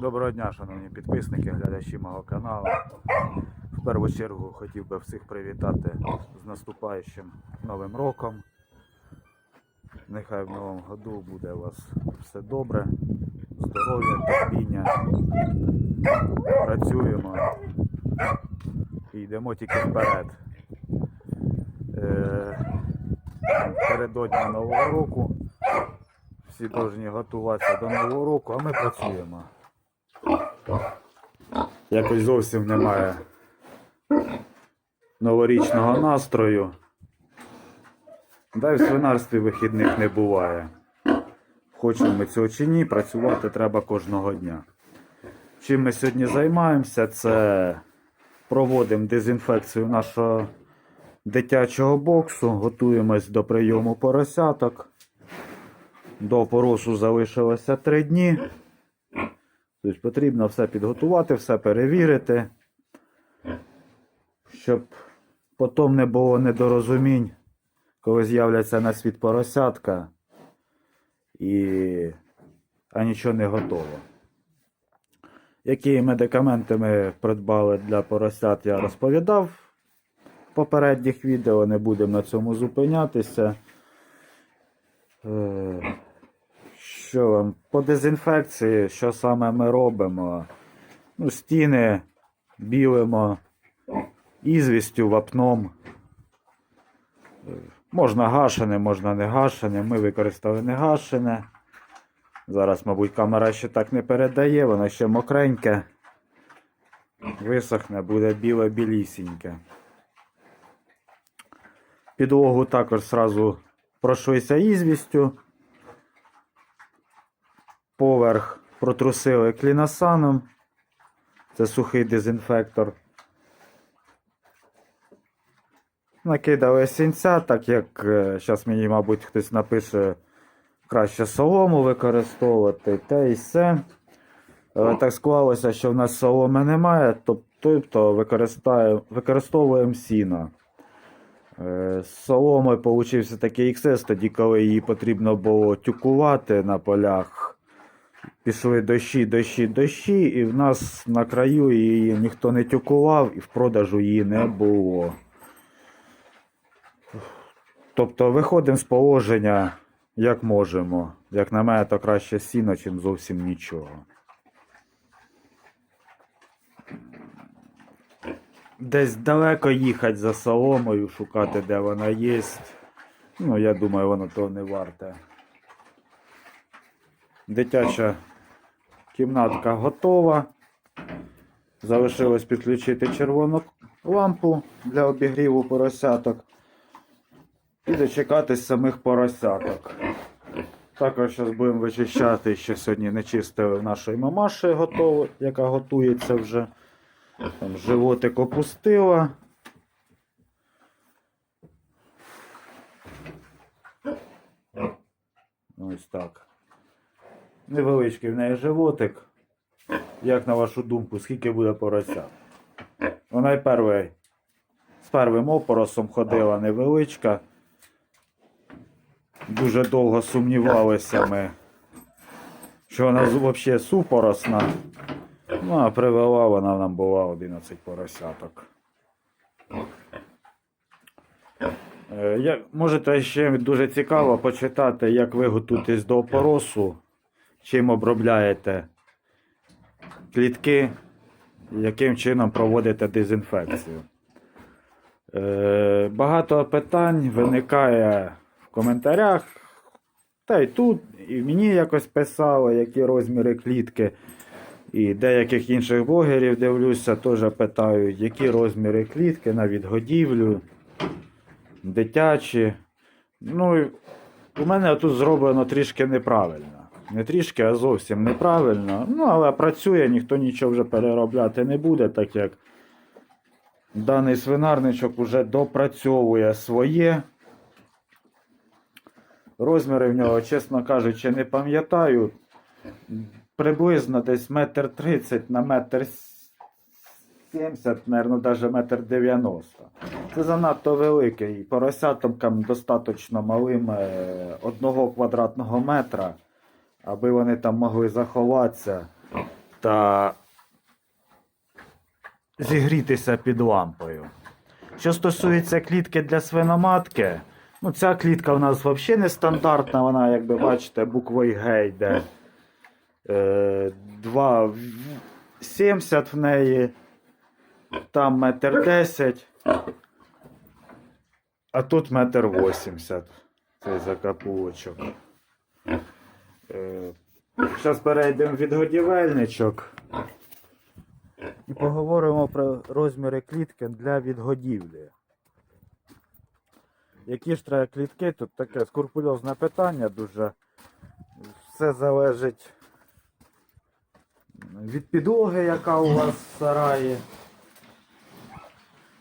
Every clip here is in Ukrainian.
Доброго дня, шановні підписники, глядачі мого каналу. В першу чергу хотів би всіх привітати з наступаючим Новим роком. Нехай в новому году буде у вас все добре, здоров'я, терпіння. Працюємо і йдемо тільки вперед. Е, Передодня Нового року. Всі повинні готуватися до Нового року, а ми працюємо. Якось зовсім немає новорічного настрою. Да й в свинарстві вихідних не буває. Хочемо ми цього чи ні, працювати треба кожного дня. Чим ми сьогодні займаємося, це проводимо дезінфекцію нашого дитячого боксу, готуємось до прийому поросяток. До поросу залишилося 3 дні. Тобто потрібно все підготувати, все перевірити, щоб потім не було недорозумінь, коли з'являться на світ поросятка і а нічого не готово. Які медикаменти ми придбали для поросят, я розповідав в попередніх відео, не будемо на цьому зупинятися. Що вам? По дезінфекції, що саме ми робимо? Ну, стіни білимо ізвістю, вапном. Можна гашене, можна не гашене. Ми використали не гашене. Зараз, мабуть, камера ще так не передає, воно ще мокреньке. Висохне, буде біле-білісіньке. Підлогу також сразу пройшлися ізвістю поверх протрусили кліносаном. Це сухий дезінфектор. Накидали сінця, так як зараз мені, мабуть, хтось напише краще солому використовувати, те і все. Так склалося, що в нас соломи немає, тобто використовуємо сіно. Е, З соломи получився такий XS, тоді, коли її потрібно було тюкувати на полях. Пішли дощі, дощі, дощі, і в нас на краю її ніхто не тюкував, і в продажу її не було. Тобто виходимо з положення як можемо. Як на мене, то краще сіно, чим зовсім нічого. Десь далеко їхати за соломою, шукати, де вона є. Ну, я думаю, воно того не варте. Дитяча кімнатка готова. Залишилось підключити червону лампу для обігріву поросяток. І дочекатись самих поросяток. Також зараз будемо вичищати, що сьогодні не чистили нашої мамаші, готово, яка готується вже. Там животик опустила. Ось так. Невеличкий в неї животик. Як на вашу думку, скільки буде порося? Вона й первий, з первим опоросом ходила невеличка. Дуже довго сумнівалися ми, що вона взагалі супоросна. Ну, а привела вона нам була 11 поросяток. Е, можете ще дуже цікаво почитати, як ви готуєтесь до опоросу, чим обробляєте клітки, яким чином проводите дезінфекцію. Е, Багато питань виникає в коментарях, та й тут, і мені якось писали, які розміри клітки. І деяких інших блогерів дивлюся, теж питають, які розміри клітки на відгодівлю, дитячі. Ну, у мене тут зроблено трішки неправильно. Не трішки, а зовсім неправильно. Ну, але працює, ніхто нічого вже переробляти не буде, так як даний свинарничок вже допрацьовує своє. Розміри в нього, чесно кажучи, не пам'ятаю. Приблизно десь метр тридцять на метр сімдесят, мабуть, навіть метр дев'яносто. Це занадто великий. Поросятам достатньо малим е, одного квадратного метра, аби вони там могли заховатися. та зігрітися під лампою. Що стосується клітки для свиноматки, ну ця клітка у нас взагалі не стандартна, вона, як ви бачите, буквою Г йде. Е, 2,70 в неї, там метр 10, а тут метр 80 цей закапулочок. Зараз перейдемо від годівельничок. І поговоримо про розміри клітки для відгодівлі. Які ж треба клітки? Тут таке скрупульозне питання дуже. Все залежить від підлоги, яка у вас в сараї.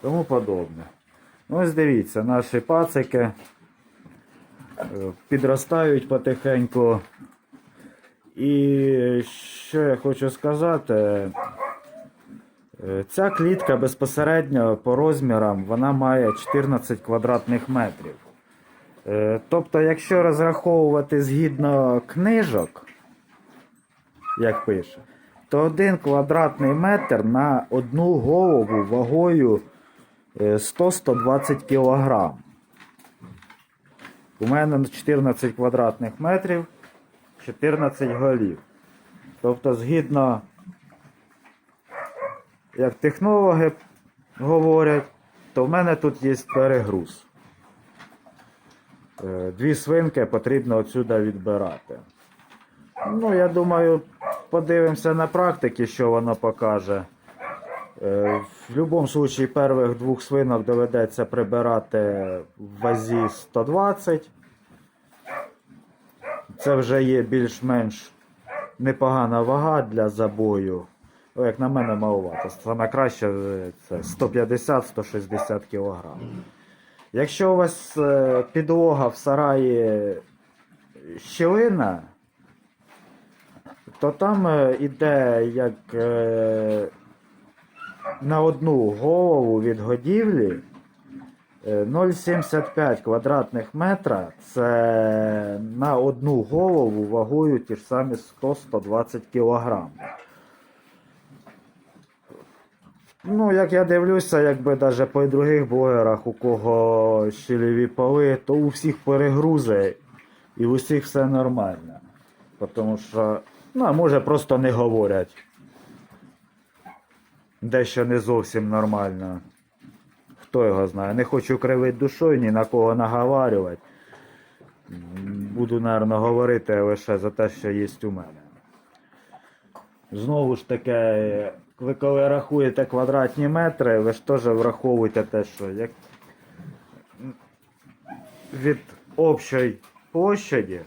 Тому подобне. Ну, ось дивіться, наші пацики е, підростають потихеньку. І що я хочу сказати, е, ця клітка безпосередньо по розмірам вона має 14 квадратних метрів. Е, Тобто, якщо розраховувати згідно книжок, як пише, то один квадратний метр на одну голову вагою е, 100-120 кілограм. У мене 14 квадратних метрів, 14 голів. Тобто, згідно, як технологи говорять, то в мене тут є перегруз. Е, Дві свинки потрібно отсюди відбирати. Ну, я думаю, подивимося на практиці, що воно покаже. Е, В будь-якому випадку перших двох свинок доведеться прибирати в вазі 120. Це вже є більш-менш непогана вага для забою. О, як на мене маловато. Саме краще е, це 150-160 кг. Якщо у вас е, підлога в сараї щілина, то там е, іде як на одну голову від годівлі 0,75 квадратних метра це на одну голову вагою ті ж самі 100-120 кілограм. Ну, як я дивлюся, якби навіть по других блогерах, у кого щелеві поли, то у всіх перегрузи і у всіх все нормально. Тому що, ну, може просто не говорять. Дещо не зовсім нормально. Хто його знає. Не хочу кривити душою, ні на кого наговарювати. Буду, напевно, говорити лише за те, що є у мене. Знову ж таки, ви коли рахуєте квадратні метри, ви ж теж враховуєте те, що як від общої площаді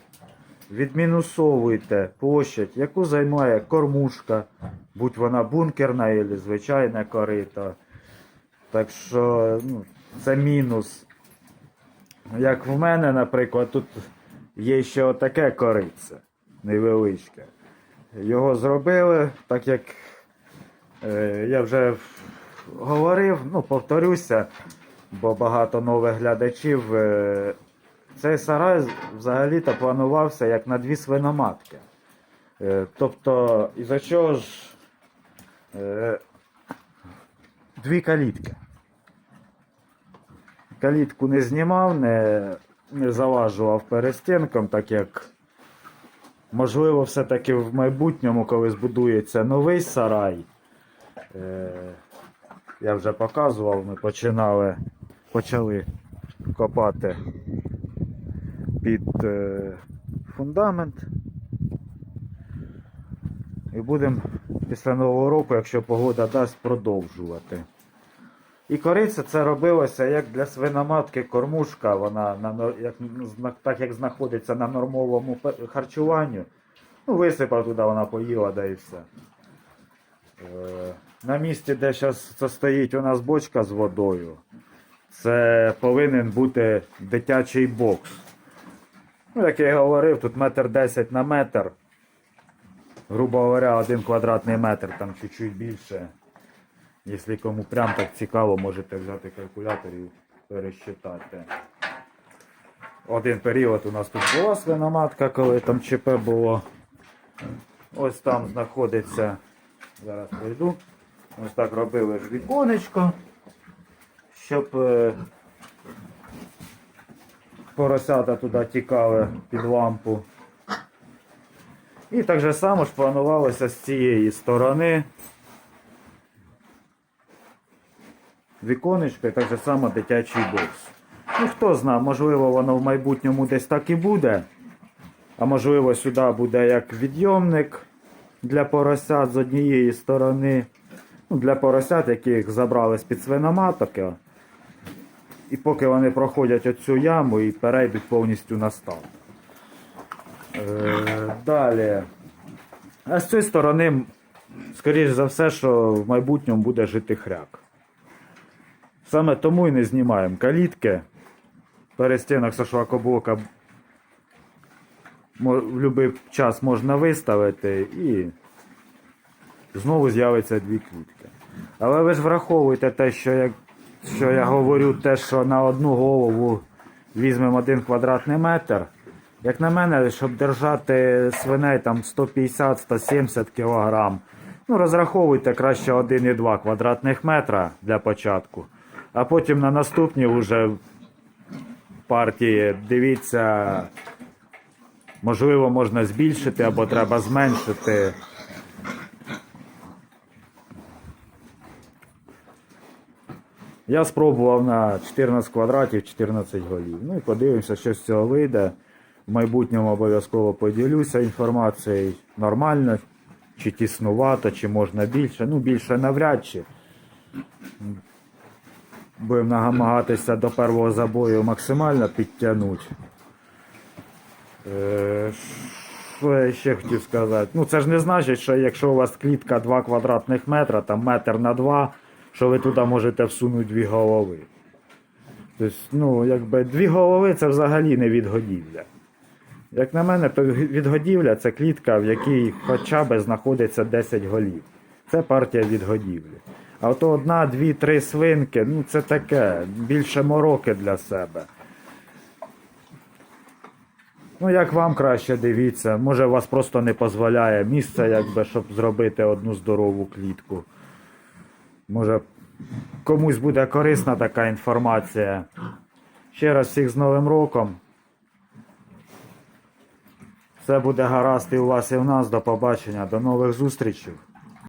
відмінусовуєте площадь, яку займає кормушка, будь вона бункерна або звичайне корито. Так що ну, це мінус. Як в мене, наприклад, тут є ще отаке корице невеличке. Його зробили, так як е, я вже говорив, ну повторюся, бо багато нових глядачів. Е, цей сарай взагалі-то планувався як на дві свиноматки. Е, тобто, із-за чого ж е, дві калітки. Калітку не знімав, не, не залажував перестінком, так як можливо все-таки в майбутньому, коли збудується новий сарай. Е, я вже показував, ми починали, почали копати під е, фундамент. І будемо після нового року, якщо погода дасть, продовжувати. І кориця це робилося як для свиноматки кормушка, вона на, як, так як знаходиться на нормовому харчуванню. Ну, висипав туди, вона поїла, да і все. Е, на місці, де зараз це стоїть у нас бочка з водою, це повинен бути дитячий бокс. Ну, як я говорив, тут метр 10 на метр. Грубо говоря, один квадратний метр, там чуть-чуть більше. Якщо кому прям так цікаво, можете взяти калькулятор і пересчитати. Один період у нас тут була свиноматка, коли там ЧП було. Ось там знаходиться Зараз пройду. Ось так робили ж віконечко, щоб е, поросята туди тікали під лампу. І так же само ж планувалося з цієї сторони. Віконечко і так же само дитячий бокс. Ну хто знає, можливо, воно в майбутньому десь так і буде. А можливо, сюди буде як відйомник для поросят з однієї сторони. Ну, для поросят, яких забрали з-під свиноматок. І поки вони проходять оцю яму і перейдуть повністю на став. Е, далі. А з цієї сторони, скоріш за все, що в майбутньому буде жити хряк. Саме тому і не знімаємо калітки. Перестінок со швакоблока в будь-який час можна виставити і знову з'явиться дві клітки. Але ви ж враховуйте те, що я, що я говорю, те, що на одну голову візьмемо один квадратний метр. Як на мене, щоб держати свиней там 150-170 кг, ну розраховуйте краще 1,2 квадратних метра для початку. А потім на наступні вже партії дивіться, можливо, можна збільшити або треба зменшити. Я спробував на 14 квадратів 14 голів. Ну і подивимося, що з цього вийде. В майбутньому обов'язково поділюся інформацією. Нормально, чи тіснувато, чи можна більше. Ну, більше навряд чи. Будемо намагатися до першого забою максимально підтягнути. Е, Що я ще хотів сказати? Ну це ж не значить, що якщо у вас клітка 2 квадратних метра, там метр на 2, що ви туди можете всунути дві голови. Тобто, ну, якби дві голови це взагалі не відгодівля. Як на мене, то відгодівля це клітка, в якій хоча б знаходиться 10 голів. Це партія відгодівлі. А ото одна, дві, три свинки, ну це таке, більше мороки для себе. Ну, як вам краще дивіться, може вас просто не дозволяє місце, якби, щоб зробити одну здорову клітку. Може комусь буде корисна така інформація. Ще раз всіх з Новим роком. Все буде гаразд і у вас, і в нас. До побачення, до нових зустрічей.